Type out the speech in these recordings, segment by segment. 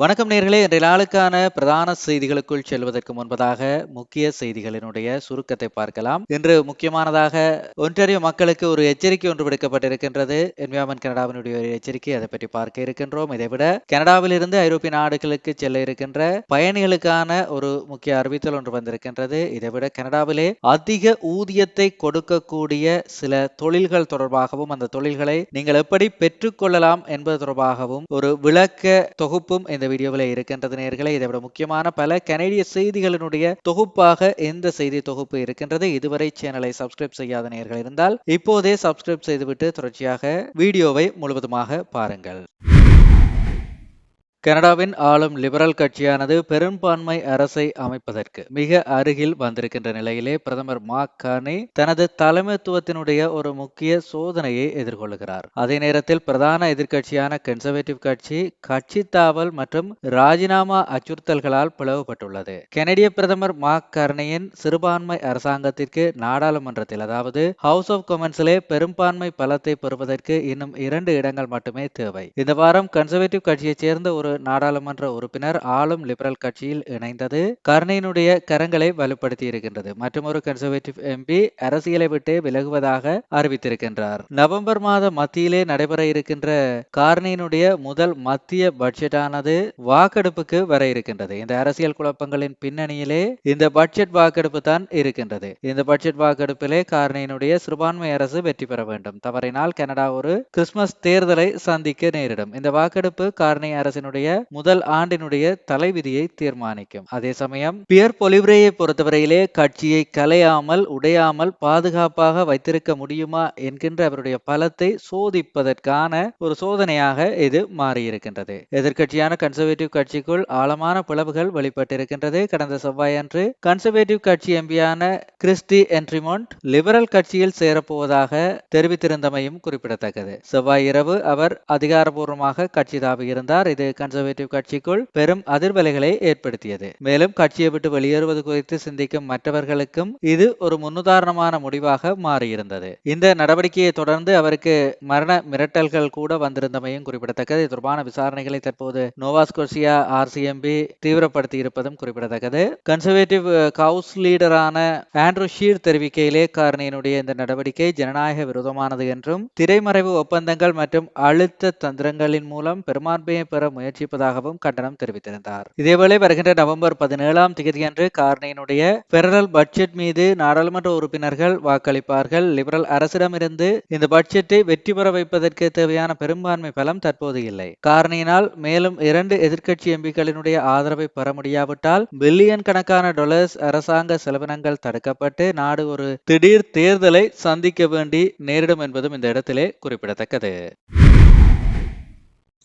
வணக்கம் நேர்களே. இன்றைய நாளுக்கான பிரதான செய்திகளுக்குள் செல்வதற்கு முன்பதாக முக்கிய செய்திகளினுடைய சுருக்கத்தை பார்க்கலாம். இன்று முக்கியமானதாக ஒன்றாரியோ மக்களுக்கு ஒரு எச்சரிக்கை ஒன்று விடுக்கப்பட்டிருக்கின்றது. என்வியாமன் கனடாவினுடைய ஒரு எச்சரிக்கை அதை பற்றி பார்க்க இருக்கின்றோம். இதைவிட கனடாவிலிருந்து ஐரோப்பிய நாடுகளுக்கு செல்ல இருக்கின்ற பயணிகளுக்கான ஒரு முக்கிய அறிவித்தல் ஒன்று வந்திருக்கின்றது. இதைவிட கனடாவிலே அதிக ஊதியத்தை கொடுக்கக்கூடிய சில தொழில்கள் தொடர்பாகவும் அந்த தொழில்களை நீங்கள் எப்படி பெற்றுக்கொள்ளலாம் என்பது தொடர்பாகவும் ஒரு விளக்க தொகுப்பும் இந்த வீடியோவில் இருக்கின்றது நேர்களை. இதை விட முக்கியமான பல கனடிய செய்திகளினுடைய தொகுப்பாக இந்த செய்தி தொகுப்பு இருக்கின்றது இதுவரை சேனலை சப்ஸ்கிரைப் செய்யாத நேர்கள் இருந்தால் இப்போதே சப்ஸ்கிரைப் செய்துவிட்டு தொடர்ச்சியாக வீடியோவை முழுவதுமாக பாருங்கள். கனடாவின் ஆளும் லிபரல் கட்சியானது பெரும்பான்மை அரசை அமைப்பதற்கு மிக அருகில் வந்திருக்கின்ற நிலையிலே பிரதமர் மார்க் கார்னி தனது தலைமைத்துவத்தினுடைய ஒரு முக்கிய சோதனையை எதிர்கொள்கிறார். அதே நேரத்தில் பிரதான எதிர்க்கட்சியான கன்சர்வேட்டிவ் கட்சி கட்சி தாவல் மற்றும் ராஜினாமா அச்சுறுத்தல்களால் பிளவுபட்டுள்ளது. கனடிய பிரதமர் மார்க் கார்னியின் சிறுபான்மை அரசாங்கத்திற்கு நாடாளுமன்றத்தில் அதாவது ஹவுஸ் ஆஃப் கொமன்ஸிலே பெரும்பான்மை பலத்தை பெறுவதற்கு இன்னும் இரண்டு இடங்கள் மட்டுமே தேவை. இந்த வாரம் கன்சர்வேட்டிவ் கட்சியைச் சேர்ந்த ஒரு ஒரு நாடாளுமன்ற உறுப்பினர் ஆளும் லிபரல் கட்சியில் இணைந்தது. கர்ணியினுடைய கரங்களை வலுப்படுத்தி இருக்கின்றது. மற்றும் கன்சர்வேட்டிவ் எம்பி அரசியலை விட்டு விலகுவதாக அறிவித்திருக்கின்றார். நவம்பர் மாத மத்தியிலே நடைபெற இருக்கின்ற கார்னியினுடைய முதல் மத்திய பட்ஜெட்டானது வாக்கெடுப்புக்கு வர இருக்கின்றது. இந்த அரசியல் குழப்பங்களின் பின்னணியிலே இந்த பட்ஜெட் வாக்கெடுப்பு தான் இருக்கின்றது. இந்த பட்ஜெட் வாக்கெடுப்பிலே கார்னியினுடைய சிறுபான்மை அரசு வெற்றி பெற வேண்டும். தவறினால் கனடா ஒரு கிறிஸ்துமஸ் தேர்தலை சந்திக்க நேரிடும். இந்த வாக்கெடுப்பு கார்னி அரசினுடைய அதனுடைய முதல் ஆண்டினுடைய தலைவிதியை தீர்மானிக்கும். அதே சமயம் பியர் பொலிவ்ரேயை பொறுத்தவரையிலே கட்சியை கலையாமல் உடையாமல் பாதுகாப்பாக வைத்திருக்க முடியுமா என்கின்ற அவருடைய பலத்தை சோதிப்பதற்கான ஒரு சோதனையாக இது மாறியிருக்கின்றது. எதிர்கட்சியான கன்சர்வேட்டிவ் கட்சிக்குள் ஆழமான பிளவுகள் வெளிப்பட்டிருக்கின்றது. கடந்த செவ்வாயன்று கன்சர்வேட்டிவ் கட்சி எம்பியான கிறிஸ்டி என்ட்ரிமோண்ட் லிபரல் கட்சியில் சேரப்போவதாக தெரிவித்திருந்தமையும் குறிப்பிடத்தக்கது. செவ்வாய் இரவு அவர் அதிகாரபூர்வமாக கட்சி தாவியிருந்தார் இது கன்சர்வேட்டிவ் கட்சிக்குள் பெரும் அதிர்வலைகளை ஏற்படுத்தியது. மேலும் கட்சியை விட்டு வெளியேறுவது குறித்து சிந்திக்கும் மற்றவர்களுக்கும் இது ஒரு முன்னுதாரணமான முடிவாக மாறியிருந்தது. இந்த நடவடிக்கையை தொடர்ந்து அவருக்கு மரண மிரட்டல்கள் கூட வந்திருந்தமையும் குறிப்பிடத்தக்கது. இது தொடர்பான விசாரணைகளை தற்போது நோவாஸ்கோசியா ஆர்சிஎம்பி தீவிரப்படுத்தி இருப்பதும் குறிப்பிடத்தக்கது. கன்சர்வேட்டிவ் கவுஸ் லீடரான ஆண்ட்ரூ ஷீர் தெரிவிக்கையிலே காரணியினுடைய இந்த நடவடிக்கை ஜனநாயக விரோதமானது என்றும் திரைமறைவு ஒப்பந்தங்கள் மற்றும் அழுத்த தந்திரங்களின் மூலம் பெரும்பான்மையை பெற முயற்சி முயற்சிப்பதாகவும் கண்டனம் தெரிவித்திருந்தார். இதேவேளை வருகின்ற நவம்பர் பதினேழாம் தேதியன்று கார்னியினுடைய பெடரல் பட்ஜெட் மீது நாடாளுமன்ற உறுப்பினர்கள் வாக்களிப்பார்கள். லிபரல் அரசிடமிருந்து இந்த பட்ஜெட்டை வெற்றி பெற வைப்பதற்கு தேவையான பெரும்பான்மை பலம் தற்போது இல்லை. காரணியினால் மேலும் இரண்டு எதிர்க்கட்சி எம்பிக்களினுடைய ஆதரவை பெற முடியாவிட்டால் பில்லியன் கணக்கான டொலர்ஸ் அரசாங்க செலவினங்கள் தடுக்கப்பட்டு நாடு ஒரு திடீர் தேர்தலை சந்திக்க வேண்டி நேரிடும் என்பதும் இந்த இடத்திலே குறிப்பிடத்தக்கது.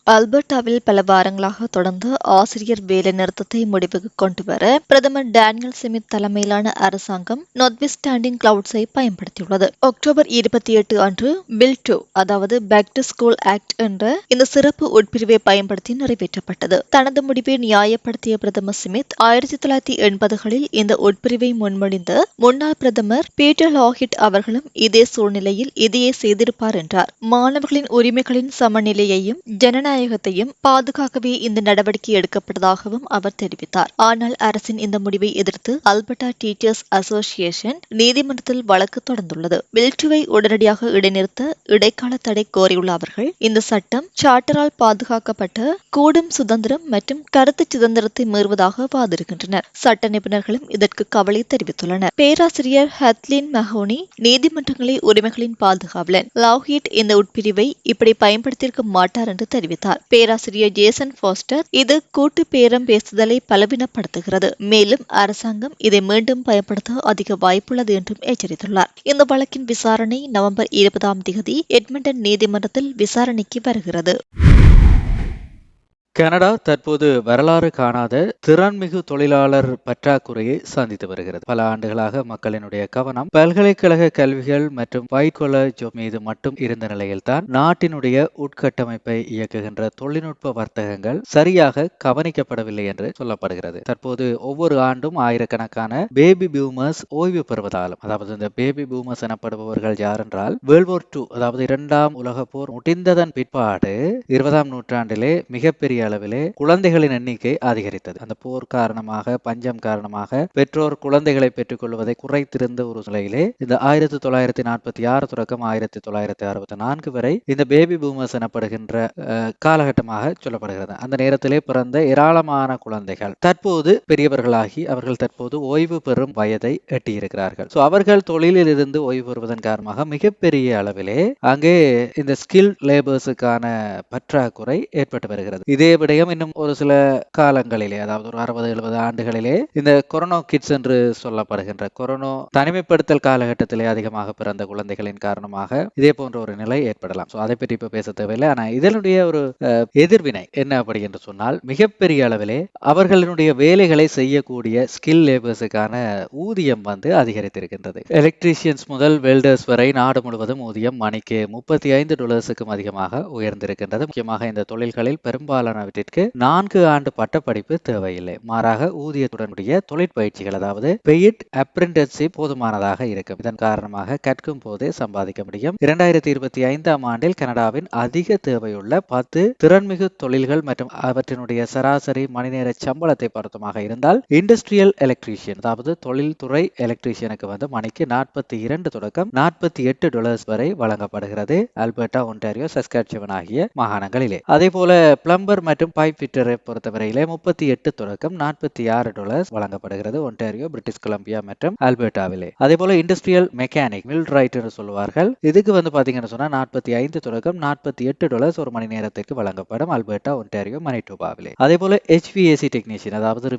அல்பர்டாவில் பல வாரங்களாக தொடர்ந்து ஆசிரியர் வேலை நிறுத்தத்தை முடிவுக்கு கொண்டு வர பிரதமர் டேனியல் சிமித் தலைமையிலான அரசாங்கம் நொத்விஸ்டாண்டிங் கிளவுட்ஸை பயன்படுத்தியுள்ளது. அக்டோபர் இருபத்தி எட்டு அன்று பில் டூ அதாவது பேக் டு ஸ்கூல் ஆக்ட் என்ற இந்த சிறப்பு உட்பிரிவை பயன்படுத்தி நிறைவேற்றப்பட்டது. தனது முடிவை நியாயப்படுத்திய பிரதமர் சிமித் ஆயிரத்தி தொள்ளாயிரத்தி எண்பதுகளில் இந்த உட்பிரிவை முன்மொழிந்த முன்னாள் பிரதமர் பீட்டர் லாஹிட் அவர்களும் இதே சூழ்நிலையில் இதையே செய்திருப்பார் என்றார். மாணவர்களின் உரிமைகளின் சமநிலையையும் ஜனநாயக ஜனநாயகத்தையும் பாதுகாக்கவே இந்த நடவடிக்கை எடுக்கப்பட்டதாகவும் அவர் தெரிவித்தார். ஆனால் அரசின் இந்த முடிவை எதிர்த்து அல்பர்டா டீச்சர்ஸ் அசோசியேஷன் நீதிமன்றத்தில் வழக்கு தொடர்ந்துள்ளது. பில்டுவை உடனடியாக இடைநிறுத்த இடைக்கால தடை கோரியுள்ள அவர்கள் இந்த சட்டம் சார்ட்டரால் பாதுகாக்கப்பட்ட கூடும் சுதந்திரம் மற்றும் கருத்து சுதந்திரத்தை மீறுவதாக வாதிடுகின்றனர். சட்ட நிபுணர்களும் இதற்கு கவலை தெரிவித்துள்ளனர். பேராசிரியர் ஹத்லின் மஹோனி நீதிமன்றங்களை உரிமைகளின் பாதுகாவலன். லவ்ஹீட் இந்த உட்பிரிவை இப்படி பயன்படுத்தியிருக்க மாட்டார் என்று தெரிவித்தார். தெரிவித்தார். பேராசிரியர் ஜேசன் பாஸ்டர் இது கூட்டு பேரம் பேசுதலை பலவீனப்படுத்துகிறது. மேலும் அரசாங்கம் இதை மீண்டும் பயன்படுத்த அதிக வாய்ப்புள்ளது என்றும் எச்சரித்துள்ளார். இந்த வழக்கின் விசாரணை நவம்பர் இருபதாம் தேதி எட்மண்டன் நீதிமன்றத்தில் விசாரணைக்கு வருகிறது. கனடா தற்போது வரலாறு காணாத திறன்மிகு தொழிலாளர் பற்றாக்குறையை சந்தித்து வருகிறது. பல ஆண்டுகளாக மக்களினுடைய கவனம் பல்கலைக்கழக கல்விகள் மற்றும் ஒயிட் கொலர் மீது மட்டும் இருந்த நிலையில்தான் நாட்டினுடைய உட்கட்டமைப்பை இயக்குகின்ற தொழில்நுட்ப வர்த்தகங்கள் சரியாக கவனிக்கப்படவில்லை என்று சொல்லப்படுகிறது. தற்போது ஒவ்வொரு ஆண்டும் ஆயிரக்கணக்கான பேபி பூமர்ஸ் ஓய்வு பெறுவதாலும் அதாவது இந்த பேபி பூமர்ஸ் எனப்படுபவர்கள் யார் என்றால் வேர்ல்ட் வார் டூ அதாவது இரண்டாம் உலக போர் முடிந்ததன் பிற்பாடு இருபதாம் நூற்றாண்டிலே மிகப்பெரிய அளவிலே குழந்தைகளின் எண்ணிக்கை அதிகரித்தது. அந்த போர் காரணமாக பஞ்சம் காரணமாக பெற்றோர் குழந்தைகளை பெற்றுக்கொள்வதை குறைத்திருந்த ஒரு நிலையிலே இந்த ஆயிரத்தி தொள்ளாயிரத்தி நாற்பத்தி ஆறு தொடக்கம் ஆயிரத்தி தொள்ளாயிரத்தி அறுபத்தி நான்கு வரை இந்த பேபி பூமர்ஸ் எனப்படுகின்ற காலகட்டமாக சொல்லப்படுகிறது. அந்த நேரத்திலே பிறந்த ஏராளமான குழந்தைகள் தற்போது பெரியவர்களாகி அவர்கள் தற்போது ஓய்வு பெறும் வயதை எட்டியிருக்கிறார்கள். ஸோ அவர்கள் தொழிலில் இருந்து ஓய்வு பெறுவதன் காரணமாக மிகப்பெரிய அளவிலே அங்கே இந்த ஸ்கில் லேபர்ஸுக்கான பற்றாக்குறை ஏற்பட்டு வருகிறது. இதே விடயம் இன்னும் ஒரு சில காலங்களிலே அதாவது ஒரு அறுபது எழுபது ஆண்டுகளிலே இந்த கொரோனா கிட்ஸ் என்று சொல்லப்படுகின்ற கொரோனா தனிமைப்படுத்தல் காலகட்டத்திலே அதிகமாக பிறந்த குழந்தைகளின் காரணமாக இதே போன்ற ஒரு நிலை ஏற்படலாம். ஸோ அதை பற்றி இப்போ பேச தேவையில்லை. ஆனால் இதனுடைய ஒரு எதிர்வினை என்ன அப்படி என்று சொன்னால் மிகப்பெரிய அளவிலே அவர்களுடைய வேலைகளை செய்யக்கூடிய ஸ்கில் லேபர்ஸுக்கான ஊதியம் வந்து அதிகரித்திருக்கின்றது. எலக்ட்ரீஷியன்ஸ் முதல் வெல்டர்ஸ் வரை நாடு முழுவதும் ஊதியம் மணிக்கு முப்பத்தி ஐந்து டாலர்ஸுக்கும் அதிகமாக உயர்ந்திருக்கின்றது. முக்கியமாக இந்த தொழில்களில் பெரும்பாலான பெரும்பாலானவற்றிற்கு நான்கு ஆண்டு பட்டப்படிப்பு தேவையில்லை. மாறாக ஊதியத்துடனுடைய தொழிற்பயிற்சிகள் அதாவது பெய்ட் அப்ரெண்டிஸ்ஷிப் போதுமானதாக இருக்கும். இதன் காரணமாக கற்கும் போதே சம்பாதிக்க முடியும். இரண்டாயிரத்தி இருபத்தி ஐந்தாம் ஆண்டில் கனடாவின் அதிக தேவையுள்ள பத்து திறன்மிகு தொழில்கள் மற்றும் அவற்றினுடைய சராசரி மணிநேர சம்பளத்தை பொருத்தமாக இருந்தால் இண்டஸ்ட்ரியல் எலக்ட்ரீஷியன் அதாவது தொழில்துறை எலக்ட்ரீஷியனுக்கு வந்து மணிக்கு நாற்பத்தி இரண்டு தொடக்கம் நாற்பத்தி எட்டு டாலர்ஸ் வரை வழங்கப்படுகிறது. அல்பர்டா ஒன்டாரியோ சஸ்காட்சிவன் ஆகிய மாகாணங்களிலே. அதே போல பிளம்பர் மற்றும் பைப் ஃபிட்டரை பொறுத்தவரையிலே முப்பத்தி எட்டு தொடக்கம் நாற்பத்தி ஆறு டாலர்ஸ் வழங்கப்படுகிறது ஒன்டாரியோ பிரிட்டிஷ் கொலம்பியா மற்றும் அல்பர்டாவிலே. அதே போல இண்டஸ்ட்ரியல் மெக்கானிக் மில் ரைட் என்று சொல்வார்கள் இதுக்கு வந்து பாத்தீங்கன்னு சொன்னா நாற்பத்தி ஐந்து தொடக்கம் நாற்பத்தி எட்டு டாலர்ஸ் ஒரு மணி நேரத்திற்கு வழங்கப்படும் அல்பர்டா ஒன்டாரியோ மணிட்டோபாவிலே அதே போல HVAC டெக்னீஷியன் அதாவது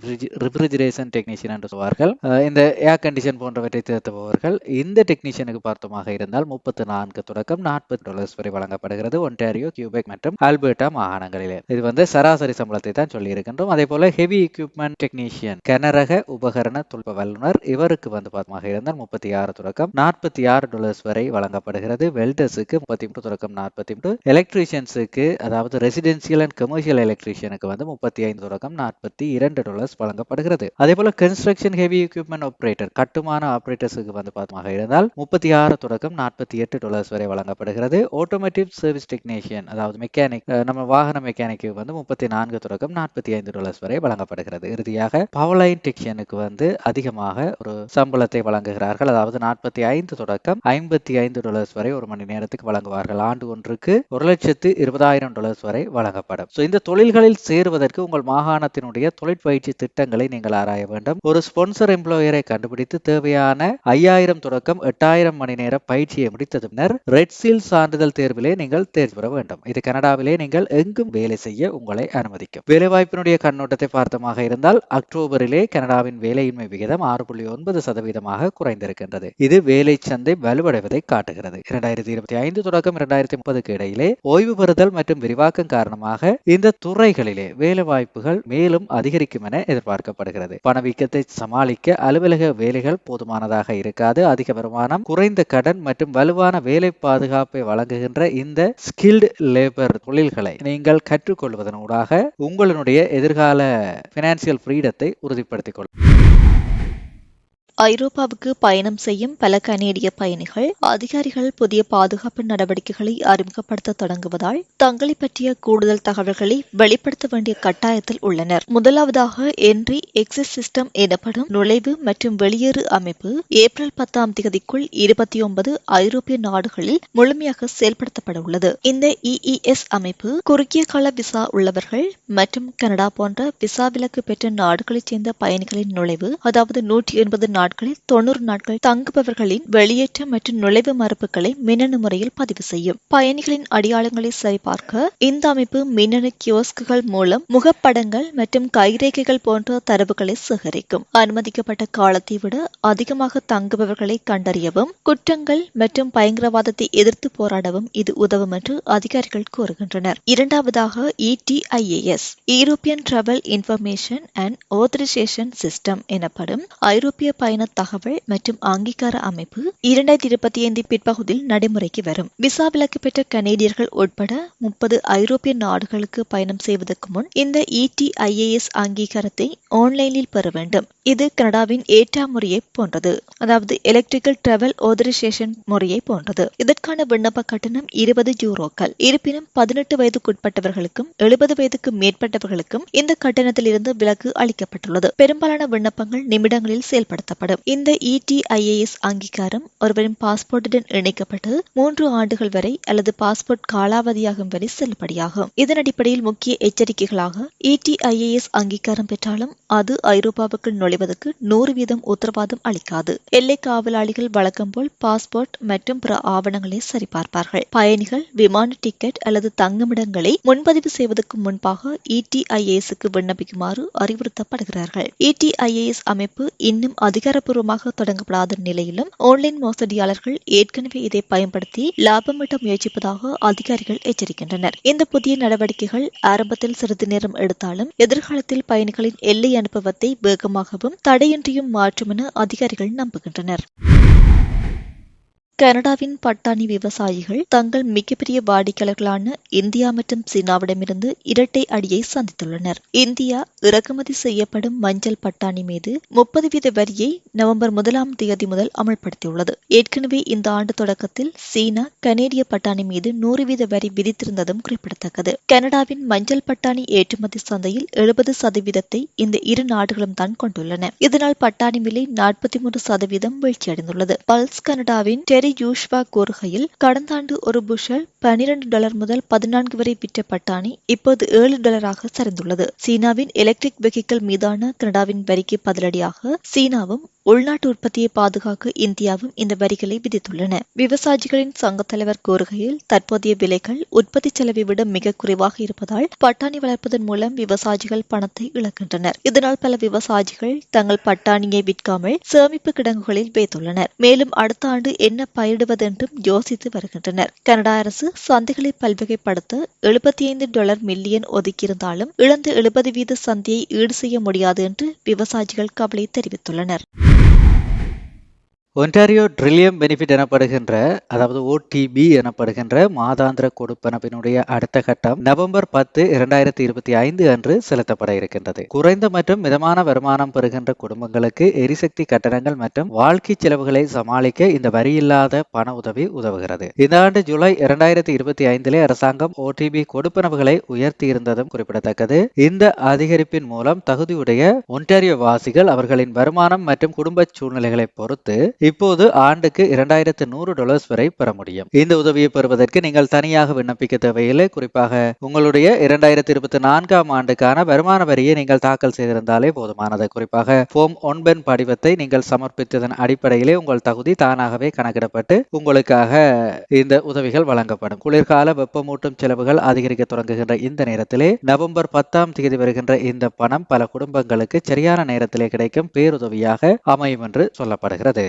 ரெஃப்ரிஜிரேஷன் டெக்னீஷியன் என்று சொல்வார்கள். இந்த ஏர் கண்டிஷன் போன்றவற்றை திருத்துபவர்கள் இந்த டெக்னீஷியனுக்கு பார்த்தோமாக இருந்தால் முப்பத்தி நான்கு தொடக்கம் நாற்பது டாலர்ஸ் வரை வழங்கப்படுகிறது ஒன்டாரியோ கியூபெக் மற்றும் அல்பர்டா மாகாணங்களிலே. இது வந்து சராசரி சம்பளத்தை தான் சொல்லியிருக்கின்றோம். அதே போல ஹெவி எக்யூப்மெண்ட் டெக்னீஷியன் கனரக உபகரண தொழில்நுட்ப வல்லுநர் இவருக்கு வந்து பார்த்தமாக இருந்தால் முப்பத்தி ஆறு தொடக்கம் நாற்பத்தி ஆறு டாலர்ஸ் வரை வழங்கப்படுகிறது. வெல்டர்ஸுக்கு முப்பத்தி மூன்று தொடக்கம் நாற்பத்தி மூன்று எலக்ட்ரீஷியன்ஸுக்கு அதாவது ரெசிடென்சியல் அண்ட் கமர்ஷியல் எலக்ட்ரீஷியனுக்கு வந்து முப்பத்தி ஐந்து தொடக்கம் நாற்பத்தி இரண்டு டாலர்ஸ் வழங்கப்படுகிறது. அதே போல கன்ஸ்ட்ரக்ஷன் ஹெவி எக்யூப்மெண்ட் ஆப்ரேட்டர் கட்டுமான ஆப்ரேட்டர்ஸுக்கு வந்து பார்த்தமாக இருந்தால் முப்பத்தி ஆறு தொடக்கம் நாற்பத்தி எட்டு டாலர்ஸ் வரை வழங்கப்படுகிறது. ஆட்டோமேட்டிவ் சர்வீஸ் டெக்னீஷியன் அதாவது மெக்கானிக் நம்ம வாகன மெக்கானிக்கு வந்து முப்பத்தி நான்கு தொடக்கம் நாற்பத்தி ஐந்து டாலர்ஸ் வரை வழங்கப்படுகிறது. இறுதியாக பவலைன் டெக்ஷனுக்கு வந்து அதிகமாக ஒரு சம்பளத்தை வழங்குகிறார்கள். அதாவது நாற்பத்தி ஐந்து தொடக்கம் ஐம்பத்தி ஐந்து டாலர்ஸ் வரை ஒரு மணி நேரத்துக்கு வழங்குவார்கள். ஆண்டு ஒன்றுக்கு ஒரு லட்சத்து இருபதாயிரம் டாலர்ஸ் வரை வழங்கப்படும். ஸோ இந்த தொழில்களில் சேருவதற்கு உங்கள் மாகாணத்தினுடைய தொழிற்பயிற்சி திட்டங்களை நீங்கள் ஆராய வேண்டும். ஒரு ஸ்பான்சர் எம்ப்ளாயரை கண்டுபிடித்து தேவையான ஐயாயிரம் தொடக்கம் எட்டாயிரம் மணி நேர பயிற்சியை முடித்தது பின்னர் ரெட் சீல் சான்றிதழ் தேர்விலே நீங்கள் தேர்வு பெற வேண்டும். இது கனடாவிலே நீங்கள் எங்கும் வேலை செய்ய உங்களை அனுமதிக்கும். வேலைவாய்ப்பினுடைய கண்ணோட்டத்தை பார்த்தமாக இருந்தால் அக்டோபரிலே கனடாவின் வேலையின்மை விகிதம் ஆறு புள்ளி ஒன்பது சதவீதமாக குறைந்திருக்கின்றது. இது வேலை சந்தை வலுவடைவதை காட்டுகிறது. இரண்டாயிரத்தி இருபத்தி ஐந்து தொடக்கம் இரண்டாயிரத்தி முப்பதுக்கு இடையிலே ஓய்வு பெறுதல் மற்றும் விரிவாக்கம் காரணமாக இந்த துறைகளிலே வேலைவாய்ப்புகள் மேலும் அதிகரிக்கும் என எதிர்பார்க்கப்படுகிறது. பணவீக்கத்தை சமாளிக்க அலுவலக வேலைகள் போதுமானதாக இருக்காது. அதிக வருமானம் குறைந்த கடன் மற்றும் வலுவான வேலை பாதுகாப்பை வழங்குகின்ற இந்த ஸ்கில்டு லேபர் தொழில்களை நீங்கள் கற்றுக்கொள்வது ஊடாக உங்களுடைய எதிர்கால ஃபினான்சியல் ஃப்ரீடத்தை உறுதிப்படுத்திக் கொள்ளும் ஐரோப்பாவுக்கு பயணம் செய்யும் பல கனேடிய பயணிகள் அதிகாரிகள் புதிய பாதுகாப்பு நடவடிக்கைகளை அறிமுகப்படுத்த தொடங்குவதால் தங்களை பற்றிய கூடுதல் தகவல்களை வெளிப்படுத்த வேண்டிய கட்டாயத்தில் உள்ளனர். முதலாவதாக என்றி எக்ஸிட் சிஸ்டம் எனப்படும் நுழைவு மற்றும் வெளியேறு அமைப்பு ஏப்ரல் பத்தாம் தேதிக்குள் இருபத்தி ஒன்பது ஐரோப்பிய நாடுகளில் முழுமையாக செயல்படுத்தப்பட உள்ளது. இந்த இஇஎஸ் அமைப்பு குறுகிய கால விசா உள்ளவர்கள் மற்றும் கனடா போன்ற விசா விலக்கு பெற்ற நாடுகளைச் சேர்ந்த பயணிகளின் நுழைவு அதாவது நூற்றி எண்பது நாட்களில் தொண்ணூறு நாட்கள் தங்குபவர்களின் வெளியேற்றம் மற்றும் நுழைவு மறுப்புகளை மின்னணு முறையில் பதிவு செய்யும். பயணிகளின் அடையாளங்களை சரிபார்க்க இந்த அமைப்பு மின்னணு கியோஸ்குகள் மூலம் முகப்படங்கள் மற்றும் கைரேகைகள் போன்ற தரவுகளை சேகரிக்கும். அனுமதிக்கப்பட்ட காலத்தை விட அதிகமாக தங்குபவர்களை கண்டறியவும் குற்றங்கள் மற்றும் பயங்கரவாதத்தை எதிர்த்து போராடவும் இது உதவும் என்று அதிகாரிகள் கூறுகின்றனர். இரண்டாவதாக ETIAS European travel information and authorisation system எனப்படும் ஐரோப்பிய பயண பயண தகவல் மற்றும் அங்கீகார அமைப்பு இரண்டாயிரத்தி இருபத்தி ஐந்து பிற்பகுதியில் நடைமுறைக்கு வரும். விசா விலக்கு பெற்ற கனேடியர்கள் உட்பட முப்பது ஐரோப்பிய நாடுகளுக்கு பயணம் செய்வதற்கு முன் இந்த இடிஐஏஎஸ் அங்கீகாரத்தை ஆன்லைனில் பெற வேண்டும். இது கனடாவின் ஏற்றா முறையை போன்றது. அதாவது எலக்ட்ரிக்கல் டிராவல் ஆதரைசேஷன் முறையை போன்றது. இதற்கான விண்ணப்ப கட்டணம் இருபது யூரோக்கள். இருப்பினும் பதினெட்டு வயதுக்குட்பட்டவர்களுக்கும் எழுபது வயதுக்கு மேற்பட்டவர்களுக்கும் இந்த கட்டணத்திலிருந்து விலக்கு அளிக்கப்பட்டுள்ளது. பெரும்பாலான விண்ணப்பங்கள் நிமிடங்களில் செயல்படுத்தப்படும். இந்த இடிஐஏஎஸ் அங்கீகாரம் ஒருவரின் பாஸ்போர்ட்டுடன் இணைக்கப்பட்டு மூன்று ஆண்டுகள் வரை அல்லது பாஸ்போர்ட் காலாவதியாகும் வரை செல்லுபடியாகும். இதன் அடிப்படையில் முக்கிய எச்சரிக்கைகளாக இடிஐஏஎஸ் அங்கீகாரம் பெற்றாலும் அது ஐரோப்பாவுக்குள் நுழைவதற்கு நூறு வீதம் உத்தரவாதம் அளிக்காது. எல்லை காவலாளிகள் வழக்கம் போல் பாஸ்போர்ட் மற்றும் பிற ஆவணங்களை சரிபார்ப்பார்கள். பயணிகள் விமான டிக்கெட் அல்லது தங்குமிடங்களை முன்பதிவு செய்வதற்கு முன்பாக இடிஐஏஎஸ்க்கு விண்ணப்பிக்குமாறு அறிவுறுத்தப்படுகிறார்கள். இடிஐஏஎஸ் அமைப்பு இன்னும் அதிகாரப்பூர்வமாக தொடங்கப்படாத நிலையிலும் ஆன்லைன் மோசடியாளர்கள் ஏற்கனவே இதை பயன்படுத்தி லாபமிட்ட முயற்சிப்பதாக அதிகாரிகள் எச்சரிக்கின்றனர். இந்த புதிய நடவடிக்கைகள் ஆரம்பத்தில் சிறிது நேரம் எடுத்தாலும் எதிர்காலத்தில் பயணிகளின் எல்லை அனுபவத்தை வேகமாகவும் தடையின்றியும் மாற்றும் என அதிகாரிகள் நம்புகின்றனர். கனடாவின் பட்டாணி விவசாயிகள் தங்கள் மிகப்பெரிய வாடிக்கையாளர்களான இந்தியா மற்றும் சீனாவிடமிருந்து இரட்டை அடியை சந்தித்துள்ளனர். இந்தியா இறக்குமதி செய்யப்படும் மஞ்சள் பட்டாணி மீது முப்பது வீத வரியை நவம்பர் முதலாம் தேதி முதல் அமல்படுத்தியுள்ளது. ஏற்கனவே இந்த ஆண்டு தொடக்கத்தில் சீனா கனேடிய பட்டாணி மீது நூறு வீத வரி விதித்திருந்ததும் குறிப்பிடத்தக்கது. கனடாவின் மஞ்சள் பட்டாணி ஏற்றுமதி சந்தையில் எழுபது சதவீதத்தை இந்த இரு நாடுகளும் தான் கொண்டுள்ளன. இதனால் பட்டாணி விலை நாற்பத்தி மூன்று சதவீதம் வீழ்ச்சியடைந்துள்ளது. பல்ஸ் கனடாவின் டெரி யூஷ்வா கூறுகையில் கடந்த ஆண்டு ஒரு புஷல் பனிரெண்டு டாலர் முதல் பதினான்கு வரை விற்ற பட்டாணி இப்போது ஏழு டாலராக சரிந்துள்ளது. சீனாவின் எலக்ட்ரிக் வெஹிக்கிள் மீதான கனடாவின் வரிக்கு பதிலடியாக சீனாவும் உள்நாட்டு உற்பத்தியை பாதுகாக்க இந்தியாவும் இந்த வரிகளை விதித்துள்ளன. விவசாயிகளின் சங்க தலைவர் கூறுகையில் தற்போதைய விலைகள் உற்பத்தி செலவை விட மிக குறைவாக இருப்பதால் பட்டாணி வளர்ப்பதன் மூலம் விவசாயிகள் பணத்தை இழக்கின்றனர். இதனால் பல விவசாயிகள் தங்கள் பட்டாணியை விற்காமல் சேமிப்பு கிடங்குகளில் வைத்துள்ளனர். மேலும் அடுத்த ஆண்டு என்ன பயிரிடுவதென்றும் யோசித்து வருகின்றனர். கனடா அரசு சந்தைகளை பல்வகைப்படுத்த எழுபத்தி ஐந்து டாலர் மில்லியன் ஒதுக்கியிருந்தாலும் இழந்த எழுபது வீத சந்தையை ஈடு செய்ய முடியாது என்று விவசாயிகள் கவலை தெரிவித்துள்ளனர். ஒன்டாரியோ ட்ரில்லியம் பெனிஃபிட் எனப்படுகின்ற அதாவது ஓடிபி எனப்படுகின்ற மாதாந்திர கொடுப்பனவினுடைய அடுத்த கட்டம் நவம்பர் பத்து இரண்டாயிரத்தி இருபத்தி ஐந்து அன்று செலுத்தப்பட இருக்கின்றது. குறைந்த மற்றும் மிதமான வருமானம் பெறுகின்ற குடும்பங்களுக்கு எரிசக்தி கட்டணங்கள் மற்றும் வாழ்க்கை செலவுகளை சமாளிக்க இந்த வரியில்லாத பண உதவி உதவுகிறது. இந்த ஆண்டு ஜூலை இரண்டாயிரத்தி இருபத்தி ஐந்திலே அரசாங்கம் ஓடிபி கொடுப்பனவுகளை உயர்த்தியிருந்ததும் குறிப்பிடத்தக்கது. இந்த அதிகரிப்பின் மூலம் தகுதியுடைய ஒன்டாரியோ வாசிகள் அவர்களின் வருமானம் மற்றும் குடும்ப சூழ்நிலைகளை பொறுத்து இப்போது ஆண்டுக்கு இரண்டாயிரத்து நூறு டாலர்ஸ் வரை பெற முடியும். இந்த உதவியை பெறுவதற்கு நீங்கள் தனியாக விண்ணப்பிக்க தேவையில்லை. குறிப்பாக உங்களுடைய இரண்டாயிரத்தி இருபத்தி நான்காம் ஆண்டுக்கான வருமான வரியை நீங்கள் தாக்கல் செய்திருந்தாலே போதுமானது. குறிப்பாக ஃபோம் ஒன்பன் படிவத்தை நீங்கள் சமர்ப்பித்ததன் அடிப்படையிலே உங்கள் தகுதி தானாகவே கணக்கிடப்பட்டு உங்களுக்காக இந்த உதவிகள் வழங்கப்படும். குளிர்கால வெப்பமூட்டும் செலவுகள் அதிகரிக்க தொடங்குகின்ற இந்த நேரத்திலே நவம்பர் பத்தாம் தேதி வருகின்ற இந்த பணம் பல குடும்பங்களுக்கு சரியான நேரத்திலே கிடைக்கும் பேருதவியாக அமையும் என்று சொல்லப்படுகிறது.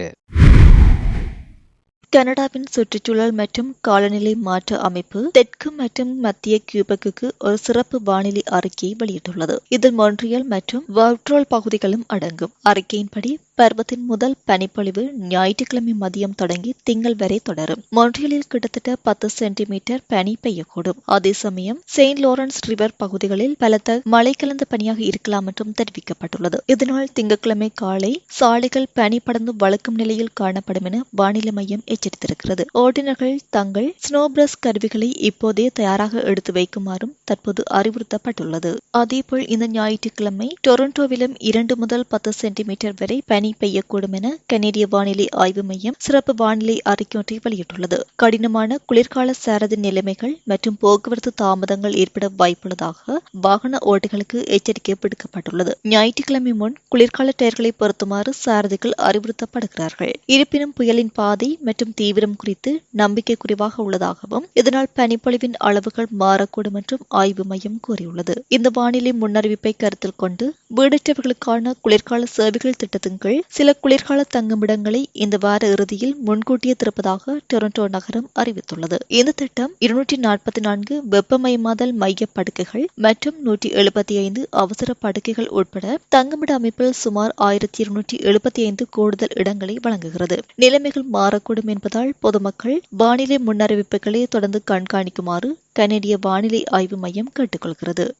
கனடாவின் சுற்றுச்சூழல் மற்றும் காலநிலை மாற்ற அமைப்பு தெற்கு மற்றும் மத்திய கியூபெக்கு ஒரு சிறப்பு வானிலை அறிக்கையை வெளியிட்டுள்ளது. இதில் மொன்றியல் மற்றும் வவுட்ரோல் பகுதிகளும் அடங்கும். அறிக்கையின்படி பருவத்தின் முதல் பனிப்பொழிவு ஞாயிற்றுக்கிழமை மதியம் தொடங்கி திங்கள் வரை தொடரும். மொன்றியலில் கிட்டத்தட்ட பத்து சென்டிமீட்டர் பனி பெய்யக்கூடும். அதே சமயம் செயின்ட் லாரன்ஸ் ரிவர் பகுதிகளில் பலத்த மழை கலந்த பனியாக இருக்கலாம் என்றும் தெரிவிக்கப்பட்டுள்ளது. இதனால் திங்கட்கிழமை காலை சாலைகள் பனி படர்ந்து வழுக்கும் நிலையில் காணப்படும் என வானிலை மையம் எச்சரித்திருக்கிறது. ஓட்டுநர்கள் தங்கள் ஸ்னோ பிரஸ் கருவிகளை இப்போதே தயாராக எடுத்து வைக்குமாறும் தற்போது அறிவுறுத்தப்பட்டுள்ளது. அதேபோல் இந்த ஞாயிற்றுக்கிழமை டொரண்டோவிலும் இரண்டு முதல் பத்து சென்டிமீட்டர் வரை பனி பெய்யக்கூடும் என கனேடிய வானிலை ஆய்வு மையம் சிறப்பு வானிலை அறிக்கை ஒன்றை வெளியிட்டுள்ளது. கடினமான குளிர்கால சாரதி நிலைமைகள் மற்றும் போக்குவரத்து தாமதங்கள் ஏற்பட வாய்ப்புள்ளதாக வாகன ஓட்டிகளுக்கு எச்சரிக்கை விடுக்கப்பட்டுள்ளது. ஞாயிற்றுக்கிழமை முன் குளிர்கால டயர்களை பொருத்துமாறு சாரதிகள் அறிவுறுத்தப்படுகிறார்கள். இருப்பினும் புயலின் பாதை மற்றும் தீவிரம் குறித்து நம்பிக்கை குறைவாக உள்ளதாகவும் இதனால் பனிப்பொழிவின் அளவுகள் மாறக்கூடும் என்றும் ஆய்வு மையம் கூறியுள்ளது. இந்த வானிலை முன்னறிவிப்பை கருத்தில் கொண்டு வீடற்றவர்களுக்கான குளிர்கால சேவைகள் திட்டத்தின் கீழ் பயணிகள் சில குளிர்கால தங்குமிடங்களை இந்த வார இறுதியில் முன்கூட்டியே திறப்பதாக டொரண்டோ நகரம் அறிவித்துள்ளது. இந்த திட்டம் இருநூற்றி நாற்பத்தி நான்கு வெப்பமயமாதல் மைய படுக்கைகள் மற்றும் நூற்றி எழுபத்தி ஐந்து அவசர படுக்கைகள் உட்பட தங்குமிட அமைப்பில் சுமார் ஆயிரத்தி இருநூற்றி எழுபத்தி ஐந்து கூடுதல் இடங்களை வழங்குகிறது. நிலைமைகள் மாறக்கூடும் என்பதால் பொதுமக்கள் வானிலை முன்னறிவிப்புகளை தொடர்ந்து கண்காணிக்குமாறு கனேடிய வானிலை ஆய்வு மையம் கேட்டுக்கொள்கிறது.